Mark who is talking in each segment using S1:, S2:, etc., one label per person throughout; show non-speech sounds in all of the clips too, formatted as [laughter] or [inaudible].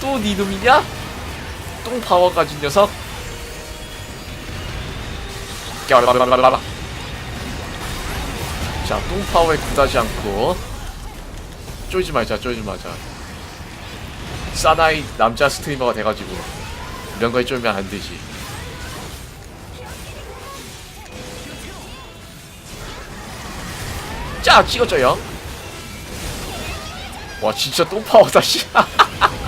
S1: 또 니놈이냐? 똥 파워 가진 녀석? 꺄라라라라라. 자, 똥 파워에 굴하지 않고 쫄지 말자, 쫄지 말자. 사나이 남자 스트리머가 돼가지고 이런 거에 쫄면 안 되지. 자, 찍어줘요. 와, 진짜 똥 파워다, 씨. [laughs]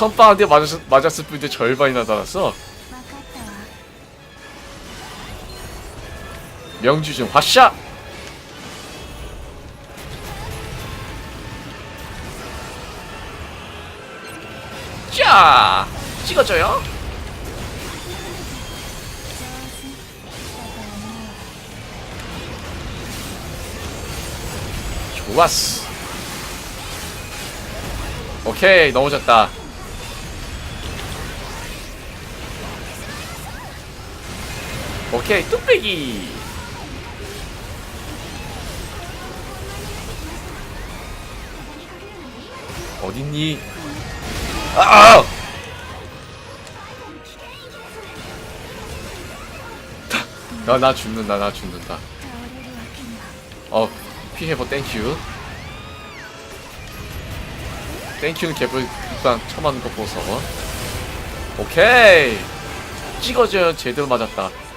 S1: 선빵 한대 맞았, 맞았을 뿐인데 절반이나 달았어. 명주준 화샤 자 찍어줘요. 좋았어. 오케이 넘어졌다. 오케이 뚝배기. 어딨니? 아! 아! 나나 나 죽는다 나 죽는다. 어 피해버 땡큐 땡큐는 갭을 일단 처맞는 거 보고서. 오케이! 찍어줘요 제대로 맞았다.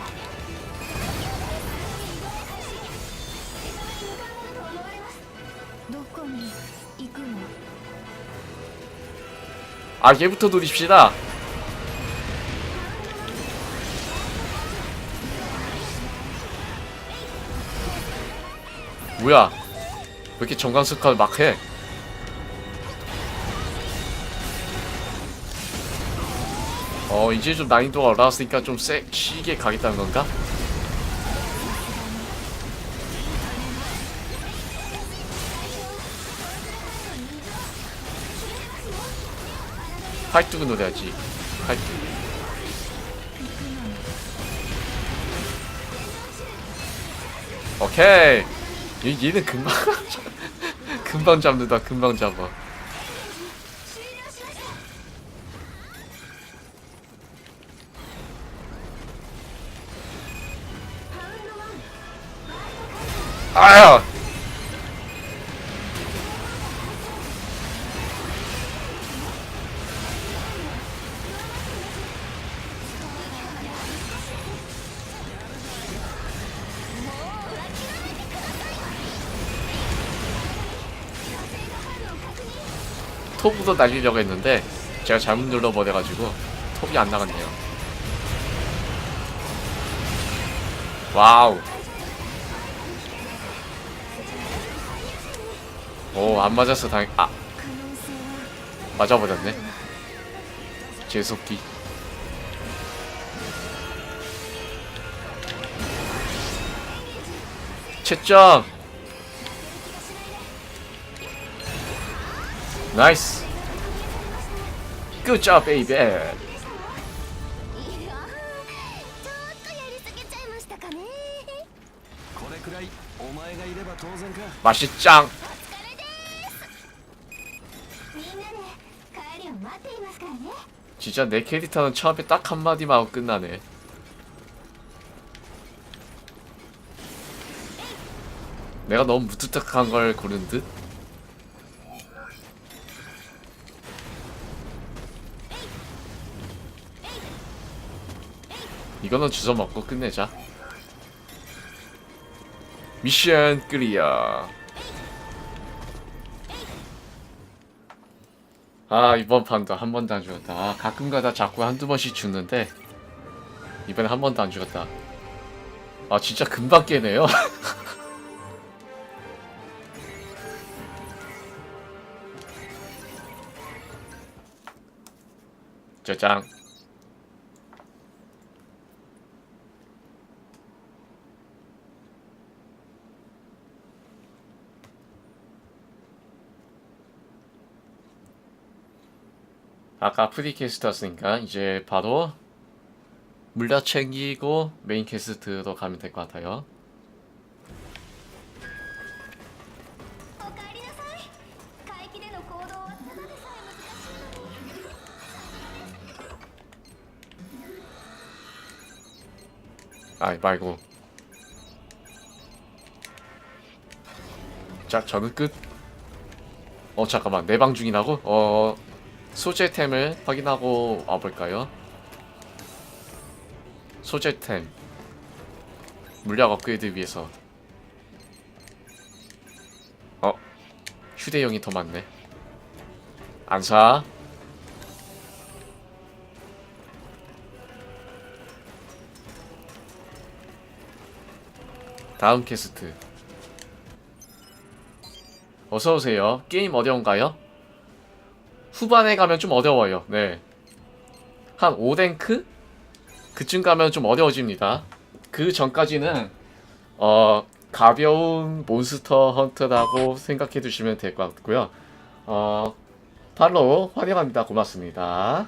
S1: 아, 얘부터 노립시다. 뭐야? 왜 이렇게 정강석화를 막 해? 어, 이제 좀 난이도가 올라왔으니까 좀 세, 시게 가겠다는 건가? 팔뚝은 노려야지. 팔뚝 오케이. 얘, 얘는 금방 [laughs] 금방 잡는다. 금방 잡아. 톱부터 날리려고 했는데 제가 잘못 눌러버려가지고 톱이 안 나갔네요. 와우. 오, 안 맞았어,
S2: 당연 아!
S1: 맞아버렸네. 재수없기. 채점! 나이스
S3: 굿잡 베이비
S1: 맛이 짱. 진짜 내 캐릭터는 처음에 딱 한마디만 하고 끝나네. 내가 너무 무뚝뚝한 걸 고른 듯? 이거는 주워 먹고 끝내자. 미션 클리어. 아 이번 판도 한 번도 안 죽었다 아, 가끔가다 자꾸 한두 번씩 죽는데 이번에 한 번도 안 죽었다 아 진짜 금방 깨네요 [laughs] 짜장 아까 프리 캐스트 였으니까 이제 바로 물 다 챙기고 메인 캐스트로 가면 될 것 같아요. 아이 말고 자 저는 끝 어 잠깐만 내방 중이라고? 어, 어. 소재템을 확인하고 와볼까요? 소재템. 물약 업그레이드 위해서. 어? 휴대용이 더 많네. 안사. 다음 캐스트. 어서오세요. 게임 어려운가요? 후반에 가면 좀 어려워요. 네. 한 5랭크? 그쯤 가면 좀 어려워집니다. 그 전까지는 어 가벼운 몬스터 헌터라고 생각해 두시면 될 것 같고요. 어 팔로우 환영합니다. 고맙습니다.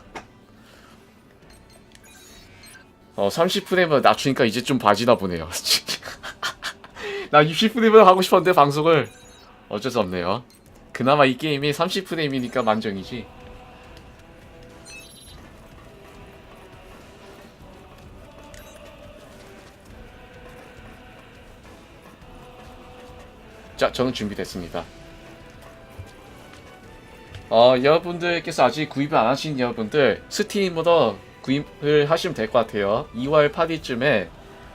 S1: 어 30프레임을 낮추니까 이제 좀 봐지나 보네요. [laughs] 나 60프레임을 하고 싶었는데 방송을 어쩔 수 없네요 그나마 이 게임이 30프레임이니까 만정이지. 자 저는 준비됐습니다. 어 여러분들께서 아직 구입을 안 하신 여러분들 스팀으로 구입을 하시면 될 것 같아요. 2월 8일쯤에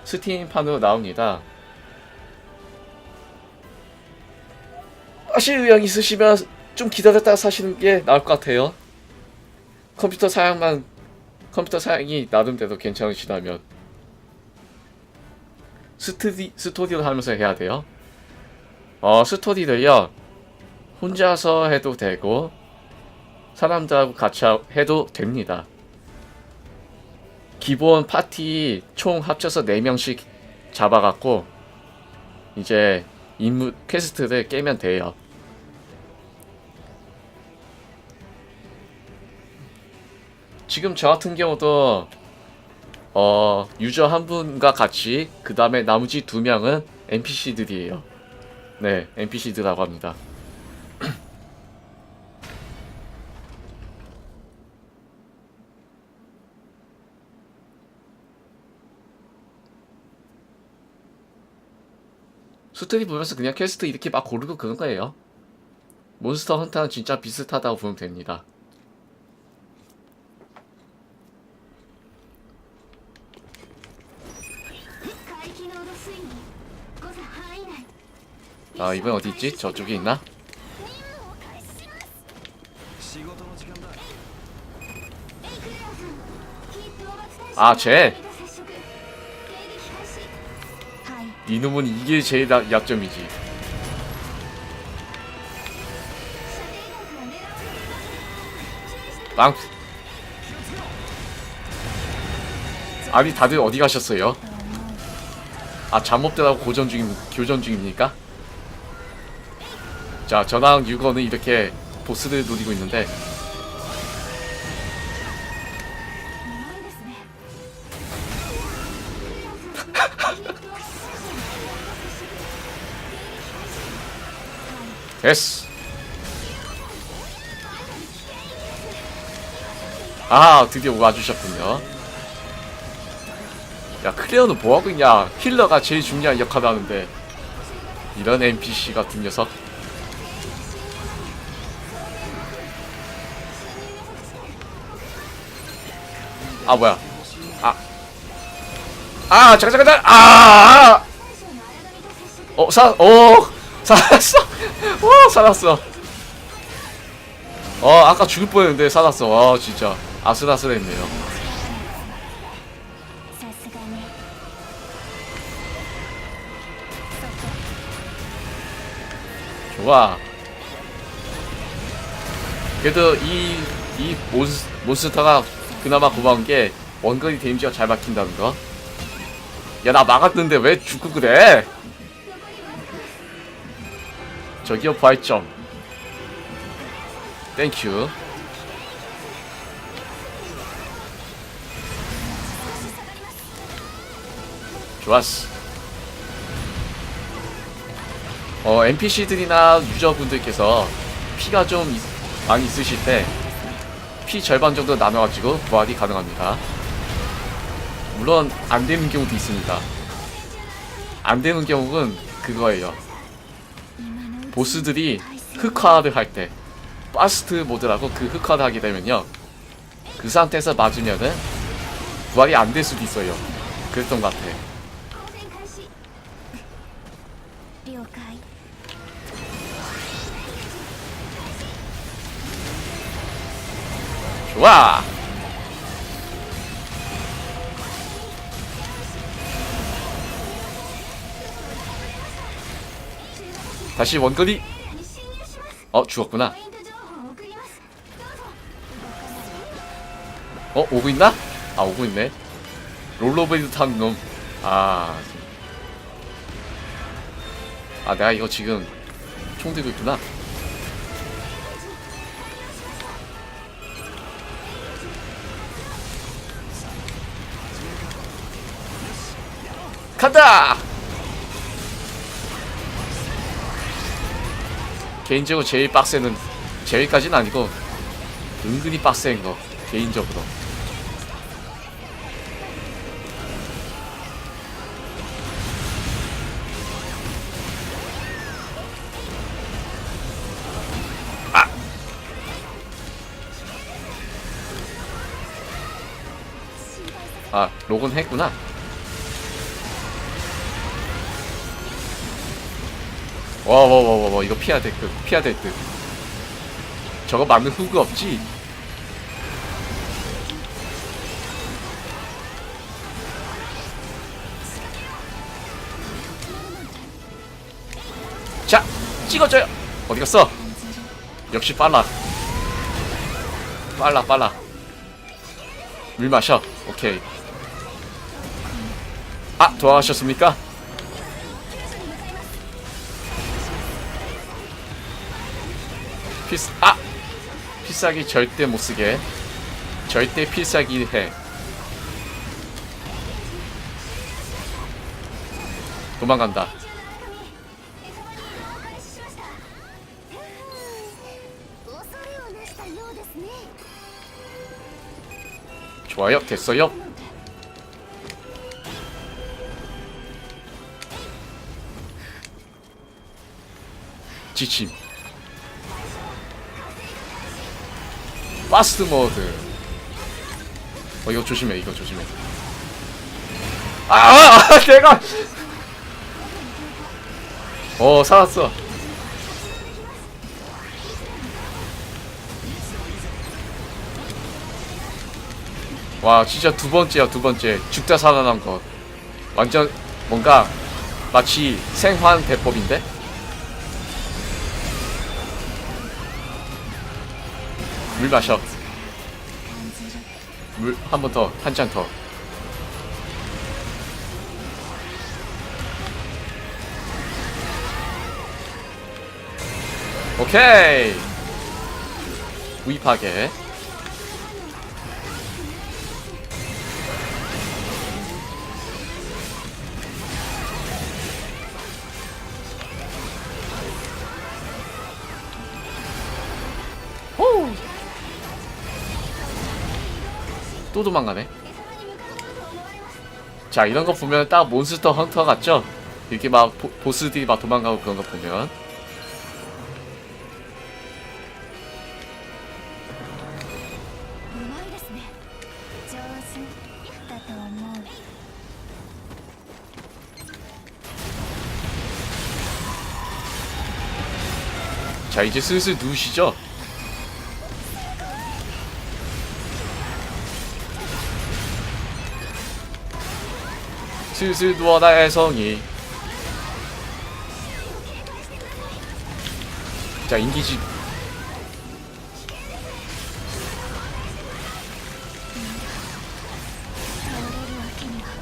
S1: 스팀판으로 나옵니다 하실 의향 있으시면 좀 기다렸다가 사시는 게 나을 것 같아요. 컴퓨터 사양만 컴퓨터 사양이 나름대로 괜찮으시다면 스토리 스토리를 하면서 해야 돼요. 어 스토리를요 혼자서 해도 되고 사람들하고 같이 하- 해도 됩니다. 기본 파티 총 합쳐서 4명씩 잡아갖고 이제 임무 퀘스트를 깨면 돼요. 지금 저 같은 경우도 어 유저 한 분과 같이 그 다음에 나머지 두 명은 NPC들이에요. 네, NPC들라고 합니다. [clears throat] 스토리 보면서 그냥 퀘스트 이렇게 막 고르고 그런 거예요. 몬스터 헌터는 진짜 비슷하다고 보면 됩니다. 아 이번 어디 있지? 저쪽에 있나?
S2: 아 쟤!
S1: 이놈은 이게 제일 약점이지 빵! 아니 다들 어디 가셨어요? 아 잠못되라고 고전 중임 교전 중입니까? 자 전황 유거는 이렇게 보스를 노리고 있는데. [laughs] 됐스 아 드디어 와주셨군요. 야 클레어는 뭐하고 있냐? 힐러가 제일 중요한 역할을 하는데. 이런 NPC 같은 녀석. 아 뭐야. 아아 잠깐 잠깐
S2: 아어 아!
S1: 살어. 어. 살았어. 와 살았어. 어 아까 죽을 뻔했는데 살았어. 와 진짜. 아슬아슬했네요. 좋아. 그래도 이, 이 모스, 몬스터가 그나마 고마운 게 원거리 데미지가 잘 막힌다는 거. 야, 나 막았는데 왜 죽고 그래? 저기요, 부활점. 땡큐. 좋았어. 어, NPC들이나 유저분들께서 피가 좀 있- 많이 있으실 때 피 절반 정도 나눠가지고 부활이 가능합니다.
S2: 물론 안 되는 경우도 있습니다. 안 되는 경우는 그거예요. 보스들이 흑화를 할 때, 파스트 모드라고 그 흑화를 하게 되면요. 그 상태에서 맞으면은 부활이 안 될 수도 있어요. 그랬던 것 같아. 와! 다시 원거리 어 죽었구나 어 오고 있나? 아 오고 있네 롤러베이드 탄 놈. 아. 아, 내가 이거 지금 총 들고 있구나. 간다! 개인적으로 제일 빡세는 제일까지는 아니고 은근히 빡센 거 개인적으로. 아! 로건 했구나 와 와 와 와 이거 피해야 될 듯 피해야 될 듯. 저거 맞는 후그 없지? 자 찍어줘요. 어디 갔어? 역시 빨라. 빨라 빨라. 물 마셔. 오케이. 아 돌아가셨습니까? 필사 아! 필사기 절대 못 쓰게. 절대 필사기 해. 도망간다. 좋아요 됐어요. 지침. 파스트 모드 어 이거 조심해 이거 조심해. 아, 아, 아 [laughs] 내가! 어 살았어. 와 진짜 두 번째야 두 번째. 죽다 살아난 것. 완전 뭔가 마치 생환 대법인데 물 마셔. 물 한 번 더 한 잔 더. 오케이. 구입하게 또 도망가네 자 이런 거 보면 딱 몬스터 헌터 같죠? 이렇게 막 보, 스들이막 도망가고 그런 거 보면 자 이제 슬슬 누우시죠? 슬슬 누워라 애성이. 자 인기지.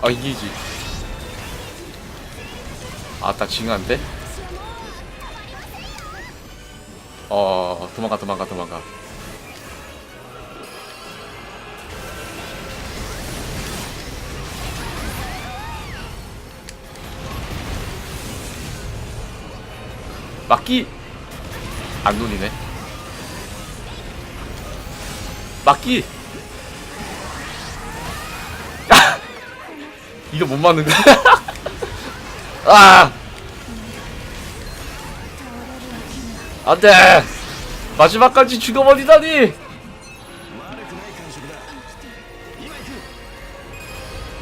S2: 아 인기지. 아따 징한데? 어 도망가 도망가 도망가 막기. 안 눌리네. 막기. [laughs]
S1: 이거 못 맞는 거야 [laughs] 아! 안돼! 마지막까지 죽어버리다니!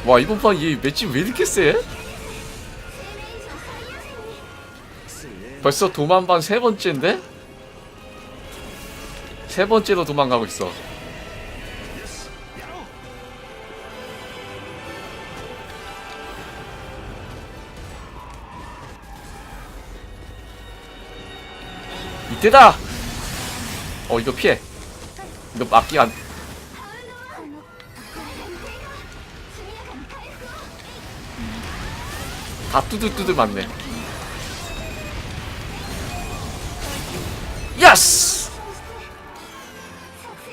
S1: 와 이번 판 이 매치 왜 이렇게 세? 벌써 도만반 세 번째인데? 세 번째로 도망가고 있어. 이때다! 어 이거 피해 이거 막기 안... 음. 다 뚜들뚜들 맞네 야스!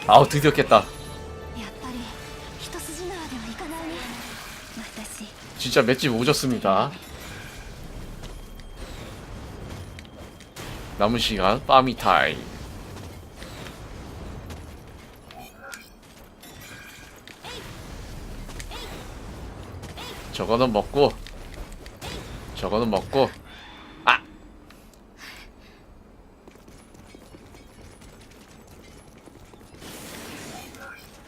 S1: 아우 드디어 깼다. 진짜 맷집 오졌습니다. 남은 시간 빠미 타임. 저거는 먹고 저거는 먹고.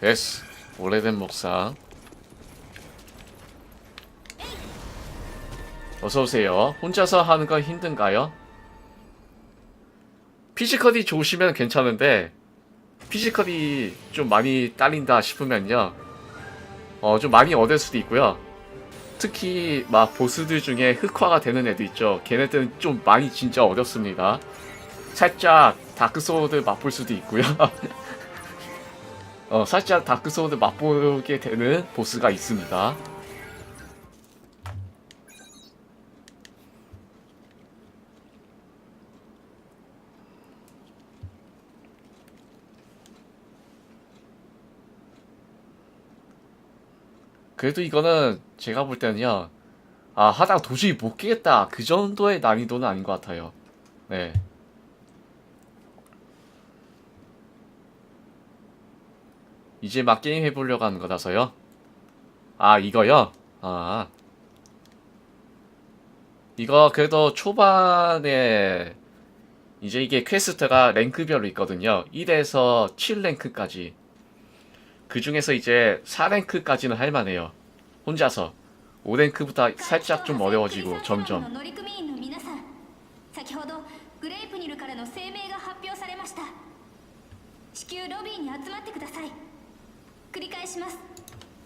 S1: 됐어 오래된 목상 어서 오세요. 혼자서 하는 건 힘든가요? 피지컬이 좋으시면 괜찮은데 피지컬이 좀 많이 딸린다 싶으면요. 어, 좀 많이 얻을 수도 있고요. 특히 막 보스들 중에 흑화가 되는 애들 있죠. 걔네들은 좀 많이 진짜 어렵습니다. 살짝 다크소드 맛볼 수도 있고요. [laughs] 어, 살짝 다크소드 맛보게 되는 보스가 있습니다. 그래도 이거는 제가 볼 때는요. 아, 하다가 도저히 못 깨겠다. 그 정도의 난이도는 아닌 것 같아요. 네. 이제 막 게임 해보려고 하는 거라서요. 아, 이거요? 아. 이거 그래도 초반에 이제 이게 퀘스트가 랭크별로 있거든요. 1에서 7랭크까지. 그 중에서 이제 4랭크까지는 할만해요. 혼자서. 5랭크부터 살짝 좀 어려워지고
S2: の
S1: 점점.
S2: 乗組員の皆さん先ほどグレイプニルからの声明が発表されました至急ロビーに集まってください 繰り返します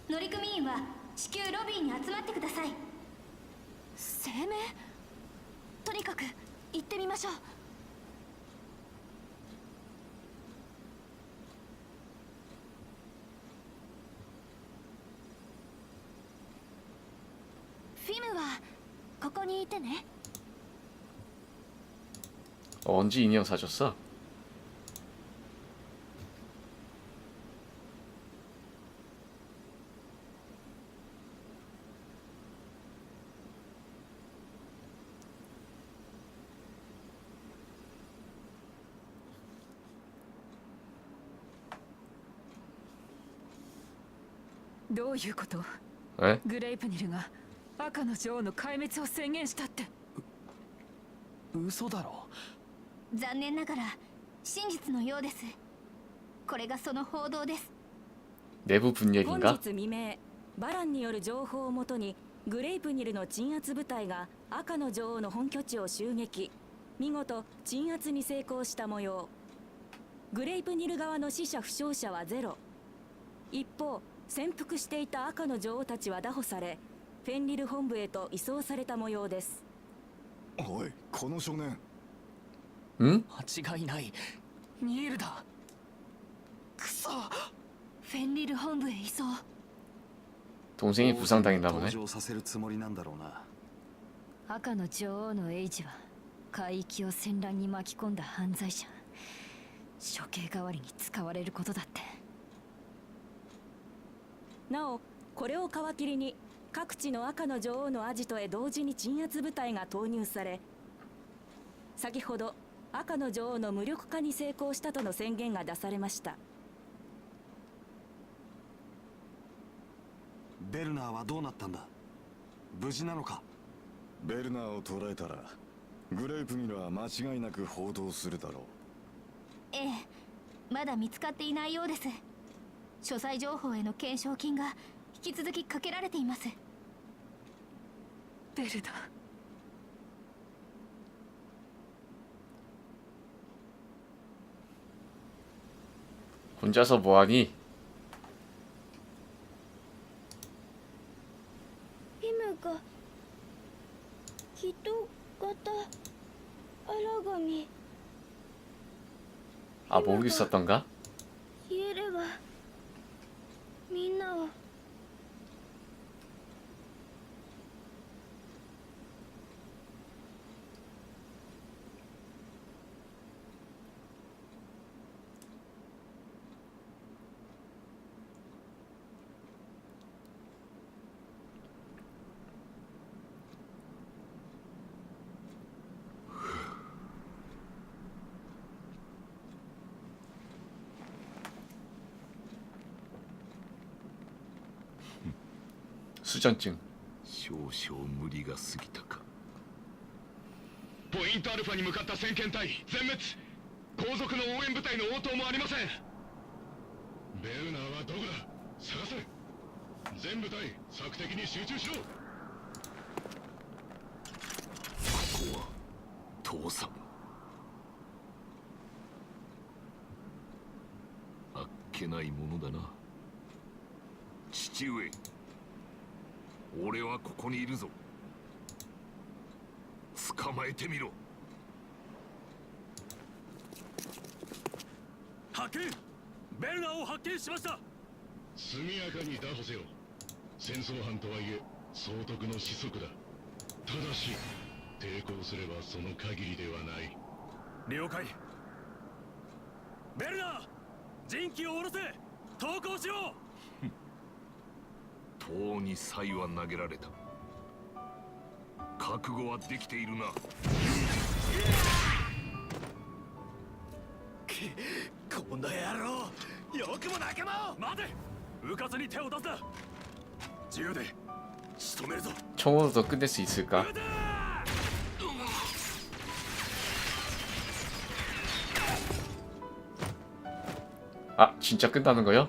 S2: 乗組員は至急ロビーに集まってください声明とにかく行ってみましょうフィムはここにいてね
S1: 어, 언제 인형 사줬어?
S4: どういうこと
S1: 에?
S4: グレイプニルが赤の女王の壊滅を宣言したって
S3: 嘘だろ
S2: 残念ながら真実のようですこれがその報道です
S1: 내부
S5: 本
S1: 분열인가?
S5: 日未明バランによる情報をもとにグレイプニルの鎮圧部隊が赤の女王の本拠地を襲撃見事鎮圧に成功した模様グレイプニル側の死者負傷者はゼロ一方 潜伏していた赤の女王たちは拿捕されフェンリル本部へと移送された模様です
S6: おいこの少年
S1: 응?
S3: 間違いないニールだくそ
S2: フェンリル本部へ移送
S1: 동생이 부상당했나
S3: 登
S1: 보네.
S3: 場させるつもりなんだろうな
S2: 赤の女王のエイジは海域を戦乱に巻き込んだ犯罪者処刑代わりに使われることだって
S5: なおこれを皮切りに各地の赤の女王のアジトへ同時に鎮圧部隊が投入され先ほど赤の女王の無力化に成功したとの宣言が出されました。
S3: ベルナーはどうなったんだ？
S6: 無事なのか？ベルナーを捕らえたらグレープミルは間違いなく報道するだろ
S2: ええまだ見つかっていないようです所在情報への懸賞金が引き続きかけられています
S4: ベルナ
S1: 혼자서 뭐하니?
S2: 姫が人型荒神
S1: 아 목이 있었던가?
S2: 消えれば みんなス
S1: ーちゃんちん
S3: 少々無理が過ぎたか。
S7: ポイントアルファに向かった先遣隊全滅。後続の応援部隊の応答もありません。ベウナーはどこだ？探せ。全部隊索敵に集中しろ。
S3: ここは父さん。あっけないものだな。父上。俺はここにいるぞ。捕まえてみろ。
S8: 発見。ベルナーを発見しました。
S7: 速やかに拿捕せよ。戦争犯とはいえ総督の子息だ。ただし抵抗すればその限りではない。
S8: 了解。ベルナー陣旗を下ろせ。投降しろ
S3: 棒に才は投げられた。覚悟はできているな。
S8: こんな野郎よくも仲間を。待て迂に手を出すな。で仕留めるぞ。超でか、のか
S7: よ。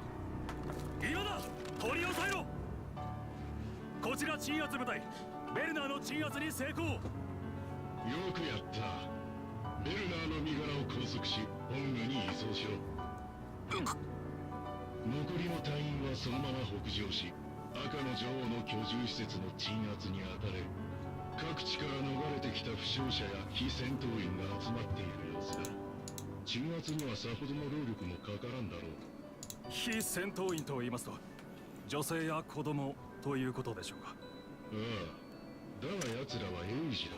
S7: はそのまま北上し赤の女王の居住施設の鎮圧に当たれ各地から逃れてきた負傷者や非戦闘員が集まっている様子だ鎮圧にはさほどの労力もかからんだろう
S8: 非戦闘員と言いますと女性や子供ということでしょうか
S7: ああだが奴らは英士だ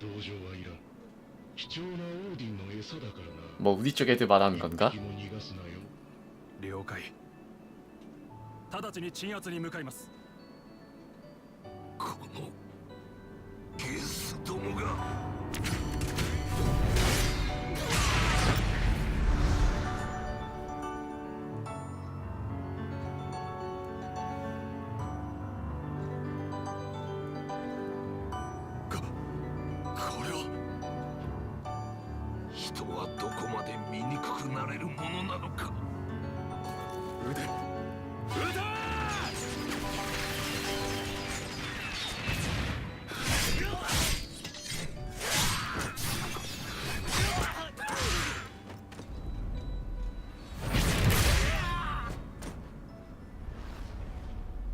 S7: 同情はいらん貴重なオーディンの餌だからな
S1: 뭐 우리 쪽 애들 말하는 건가?
S7: 一匹も逃がすなよ
S8: 了解 直ちに鎮圧に向かいます。
S3: このゲスどもが。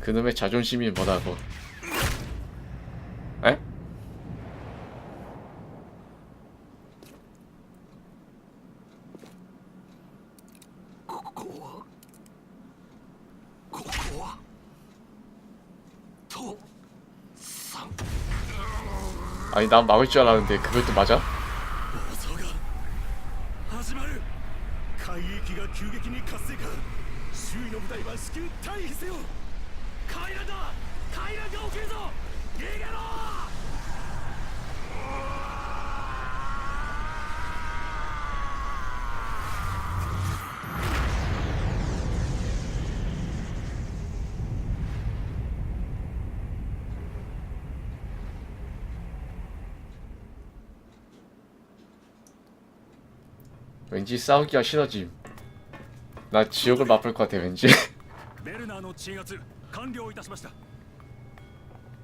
S1: 그놈의 자존심이 뭐다고? 에? 아니 난 막을 줄 알았는데 그것도 맞아?
S8: が急激に活性化周囲の部隊は至急退避せよ帰らんだ帰らんが起きるぞ逃げろ
S1: 왠지 싸우기가 싫어짐. 나 지옥을 맛볼 것 같아 왠 지.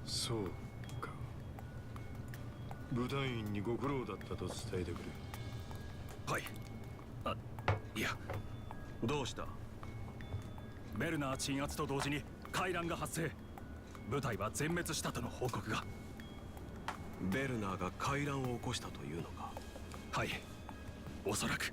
S7: そうか。部隊員にご苦労だったと伝えてくれ。
S8: はい。あいやどうした？ベルナー鎮圧と同時に回覧が発生。部隊は全滅したとの報告が。
S9: ベルナーが回覧を起こしたというのか？
S8: はい。おそらく。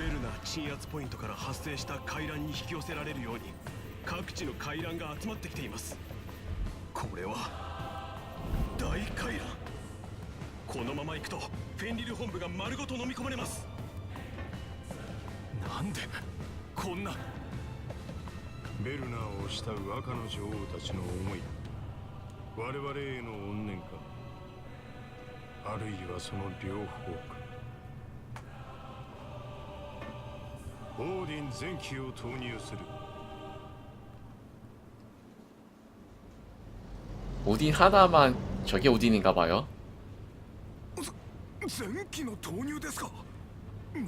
S9: ベルナ鎮圧ポイントから発生した回覧に引き寄せられるように各地の回覧が集まってきています。これは大回覧。このまま行くとフェンリル本部が丸ごと飲み込まれます。
S8: なんでこんな。
S7: ベルナーを慕う赤の女王たちの思い。我々への怨念か。あるいはその両方か。オーディン全機を投入する
S1: 오딘 하나만 저게 오딘인가 봐요.
S8: 全機の投入ですか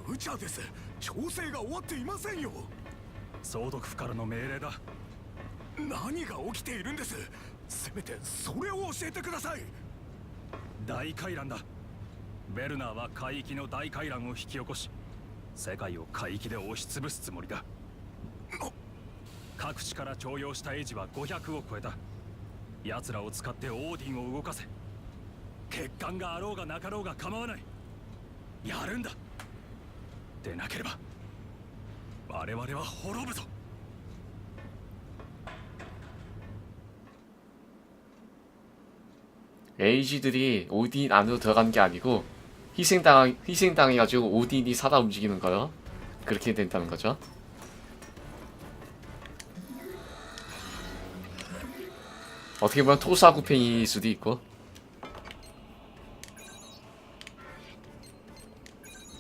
S8: 無茶です調整が終わっていませんよ総督府からの命令だ何が起きているんですせめてそれを教えてください大回覧だベルナーは海域の大回覧を引き起こし 世界を海域で押しつぶすつもりだ各地から徴用したエイジは500を超えた奴らを使ってオーディンを動かせ欠陥があろうがなかろうが構わないやるんだでなければ我々は滅ぶぞ
S1: 에이지들이 오딘 안으로 들어간 게 아니고 희생당 희생당해가지고 오딘이 살아 움직이는 거요. 그렇게 된다는 거죠. 어떻게 보면 토사구팽이일 수도 있고.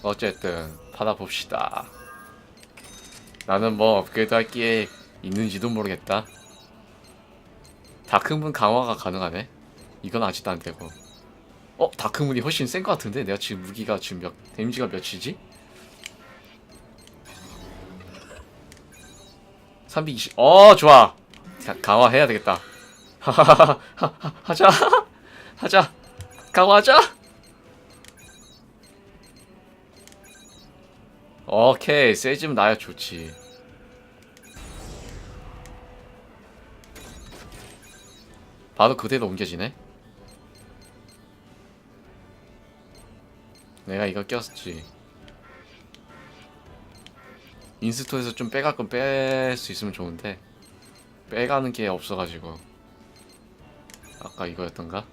S1: 어쨌든 받아봅시다. 나는 뭐 업그레이드 할 게 있는지도 모르겠다. 다크문 강화가 가능하네. 이건 아직도 안 되고. 어, 다크문이 훨씬 센 것 같은데? 내가 지금 무기가 지금 몇, 데미지가 몇이지? 320. 어, 좋아. 자, 강화해야 되겠다. 하하하하. [laughs] 하자. 하자. 강화하자. 오케이. 세지면 나야 좋지. 바로 그대로 옮겨지네. 내가 이거 꼈지. 인스톨에서 좀 빼갈 건 뺄 수 있으면 좋은데 빼가는 게 없어가지고 아까 이거였던가?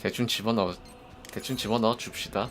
S1: 대충 집어넣어 대충 집어넣어 줍시다.